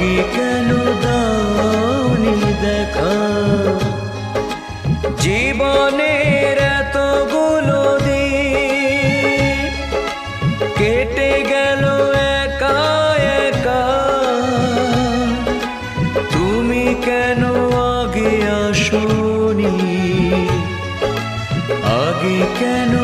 আগে কেন দাওনি দেখা? জীবনের এতগুলো দিন কেটে গেল একা একা। তুমি কেন আগে আসনি? আগে কেন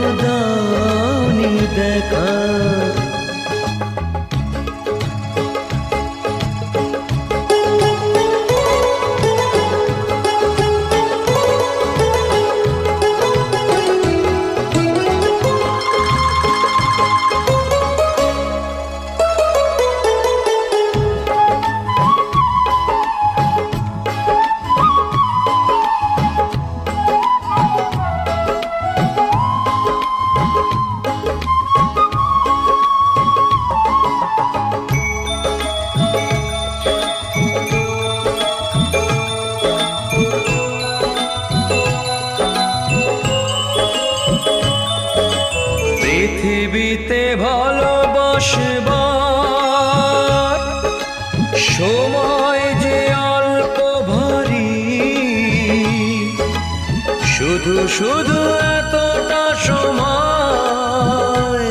শুধু এতটা সময়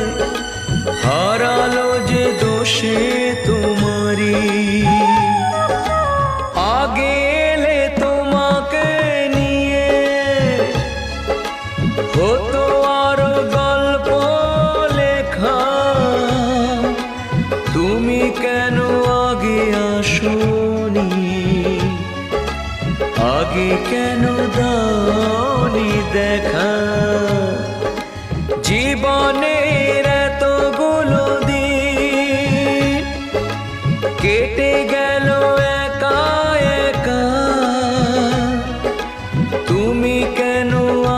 হারালো যে দোষে তোমারি কেন দাওনি দেখা? জীবনের এতগুলো দিন কেটে গেল একা একা। তুমি কেন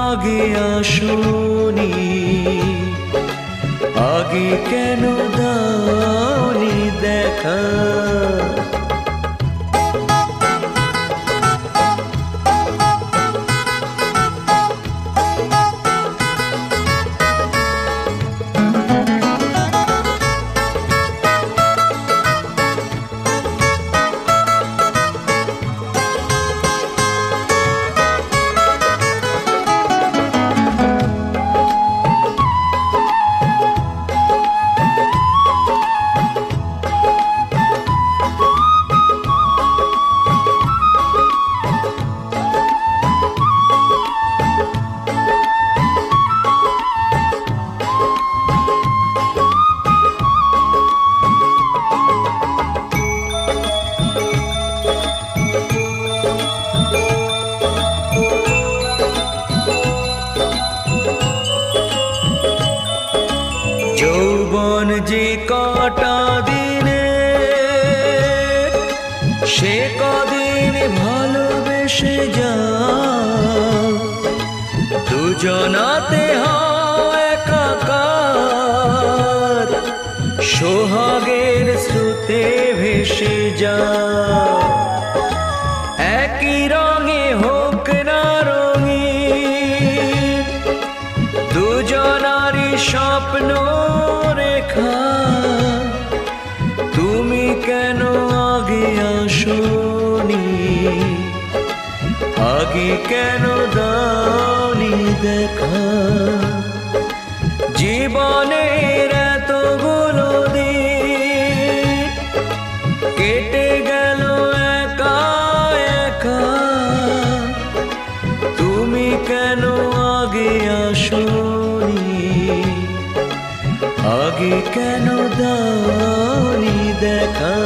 আগে আসনি? আগে কেন দাওনি দেখা? কটা দিনে, সে কদিন ভালোবেসে যা দুজনাতে একাকার, সোহাগের স্রোতে ভেসে যা একই রঙে হোক না রঙিন, দুজনারই স্বপ্ন তুমি কেন আগে আসনি? আগে কেন দাওনি দেখা? জীবনের এতগুলো দিন কেটে গেল একা একা। তুমি কেন আগে আসনি? আগে কেন দাওনি দেখা?